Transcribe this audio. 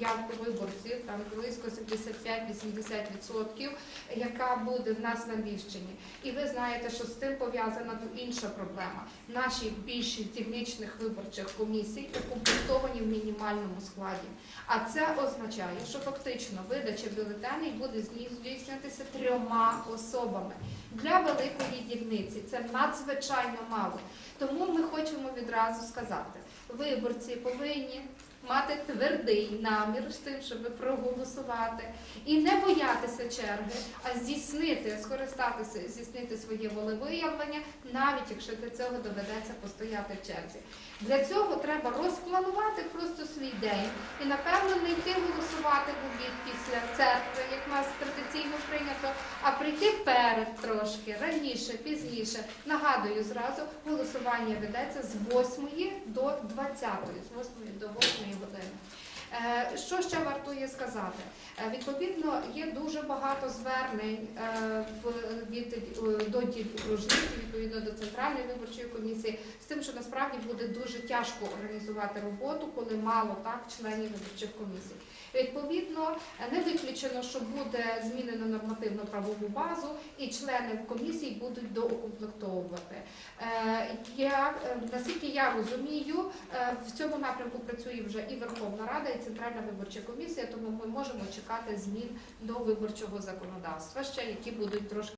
явку виборців, там близько 75-80%, яка буде в нас на Львівщині. І ви знаєте, що з тим пов'язана інша проблема. Наші більшість дільничних виборчих комісій укомплектовані в мінімальному складі. А це означає, що фактично видача бюлетеней буде здійснюватися трьома особами. Для великої дільниці це надзвичайно мало. Тому ми хочемо відразу сказати: виборці повинні мати твердий намір з тим, щоб проголосувати, і не боятися черги, а здійснити, скористатися, здійснити своє волевиявлення, навіть якщо для цього доведеться постояти в черзі. Для цього треба розпланувати просто свій день і напевно не йти голосувати в обід після церкви, як в нас традиційно прийнято, а прийти перед трошки раніше, пізніше. Нагадую зразу, голосування ведеться з 8 до 20, з 8 до 8 години. Uh, Що ще вартує сказати? Е, Відповідно, є дуже багато звернень е, від е, до дільжників, відповідно до центральної виборчої комісії, з тим, що насправді буде дуже тяжко організувати роботу, коли мало так членів виборчих комісій. Відповідно, не виключено, що буде змінено нормативно правову базу, і члени комісії будуть доукомплектовувати. Я наскільки я розумію, в цьому напрямку працює вже і Верховна Рада, і Центральна виборча комісія, тому ми можемо чекати змін до виборчого законодавства, ще які будуть трошки.